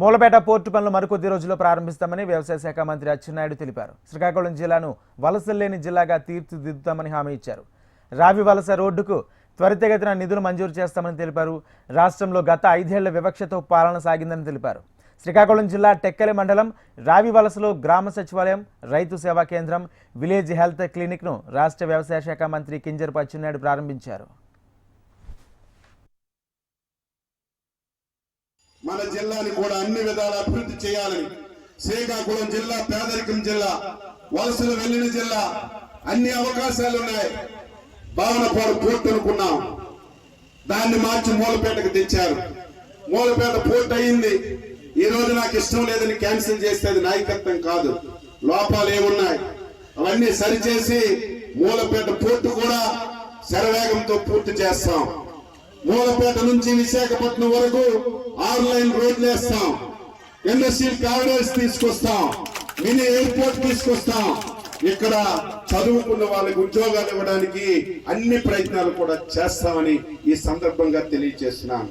Mulapeta port పనులు మరికొద్ది రోజుల్లో ప్రారంభిస్తామని వ్యవసాయ శాఖ మంత్రి అచ్చెన్నాయుడు తెలిపారు. శ్రీకాకుళం జిల్లాను వలసలేని లేని జిల్లాగా తీర్చిదిద్దుతామని హామీ ఇచ్చారు. రావి వలస రోడ్డుకు త్వరితగతిన నిధులు మంజూరు చేస్తామని తెలిపారు. రాష్ట్రంలో గత ఐదేళ్ళ వివక్షతో పాలన సాగిందని తెలిపారు. శ్రీకాకుళం జిల్లా టెక్కలి మండలం రావి వలసలో గ్రామ సచివాలయం రైతు సేవా కేంద్రం విలేజ్ హెల్త్ క్లినిక్ను రాష్ట్ర వ్యవసాయ శాఖ మంత్రి కింజరపు అచ్చెన్నాయుడు ప్రారంభించారు. మన జిల్లాని కూడా అన్ని విధాల అభివృద్ధి చేయాలని శ్రీకాకుళం జిల్లా పేదరికం జిల్లా వలసలు వెళ్ళిన జిల్లా అన్ని అవకాశాలు ఉన్నాయి. భావనపాడు పోర్టు అనుకున్నాం దాన్ని మార్చి మూలపేటకు తెచ్చారు. మూలపేట పోర్టు అయింది ఈ రోజు నాకు ఇష్టం లేదని క్యాన్సిల్ చేస్తే అది నాయకత్వం కాదు. లోపాలు ఏమున్నాయి? అవన్నీ సరిచేసి మూలపేట పోర్టు కూడా శరవేగంతో పూర్తి చేస్తాం. మూలపేట నుంచి విశాఖపట్నం వరకు ఆన్లైన్ రోడ్లు వేస్తాం. ఇండస్ట్రియల్ కారిడార్స్ తీసుకొస్తాం. మినీ ఎయిర్పోర్ట్ తీసుకొస్తాం. ఇక్కడ చదువుకున్న వాళ్ళకి ఉద్యోగాలు ఇవ్వడానికి అన్ని ప్రయత్నాలు కూడా చేస్తామని ఈ సందర్భంగా తెలియజేస్తున్నాను.